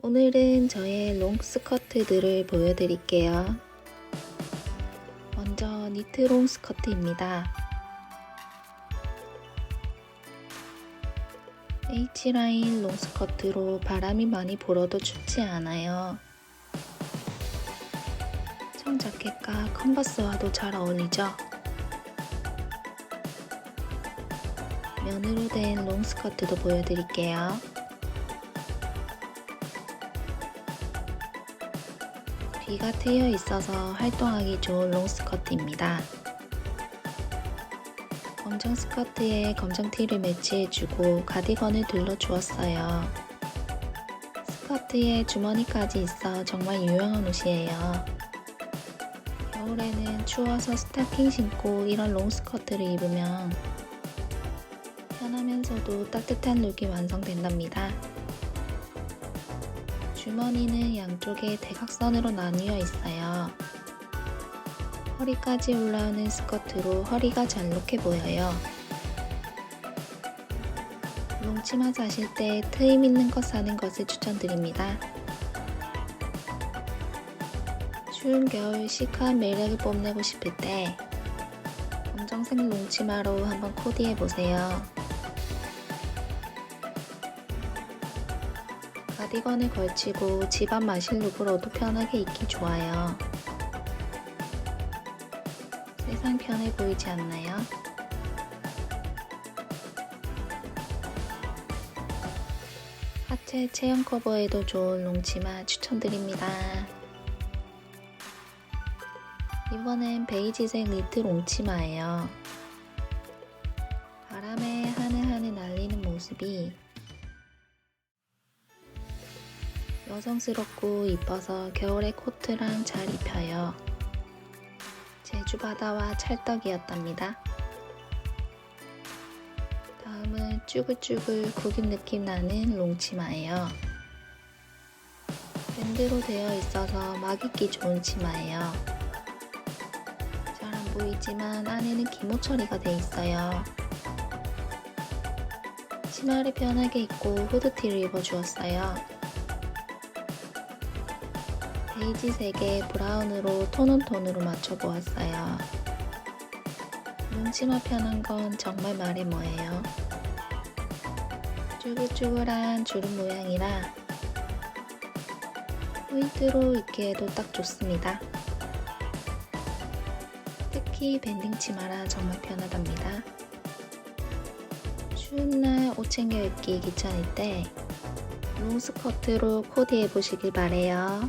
오늘은 저의 롱 스커트들을 보여드릴게요. 먼저 니트 롱 스커트입니다. H라인 롱 스커트로 바람이 많이 불어도 춥지 않아요. 청 자켓과 컨버스와도 잘 어울리죠? 면으로 된 롱 스커트도 보여드릴게요. 뒤가 트여 있어서 활동하기 좋은 롱 스커트입니다. 검정 스커트에 검정 티를 매치해주고 가디건을 둘러주었어요. 스커트에 주머니까지 있어 정말 유용한 옷이에요. 겨울에는 추워서 스타킹 신고 이런 롱 스커트를 입으면 편하면서도 따뜻한 룩이 완성된답니다. 주머니는 양쪽에 대각선으로 나뉘어 있어요. 허리까지 올라오는 스커트로 허리가 잘록해 보여요. 롱치마 사실 때 트임 있는 것 사는 것을 추천드립니다. 추운 겨울 시크한 매력을 뽐내고 싶을 때 검정색 롱치마로 한번 코디해 보세요. 가디건을 걸치고 집안 마실 룩으로도 편하게 입기 좋아요. 세상 편해 보이지 않나요? 하체 체형 커버에도 좋은 롱치마 추천드립니다. 이번엔 베이지색 니트 롱치마예요. 바람에 하늘하늘 날리는 모습이 여성스럽고 이뻐서 겨울에 코트랑 잘 입혀요. 제주 바다와 찰떡이었답니다. 다음은 쭈글쭈글 구김 느낌 나는 롱치마예요. 밴드로 되어 있어서 막 입기 좋은 치마예요. 잘 안 보이지만 안에는 기모 처리가 돼 있어요. 치마를 편하게 입고 후드티를 입어주었어요. 베이지색에 브라운으로 톤온톤으로 맞춰보았어요. 눈치마 편한 건 정말 말해 뭐예요. 쭈글쭈글한 주름 모양이라 포인트로 입기에도 딱 좋습니다. 특히 밴딩 치마라 정말 편하답니다. 추운 날 옷 챙겨 입기 귀찮을 때 롱스커트로 코디해 보시길 바래요.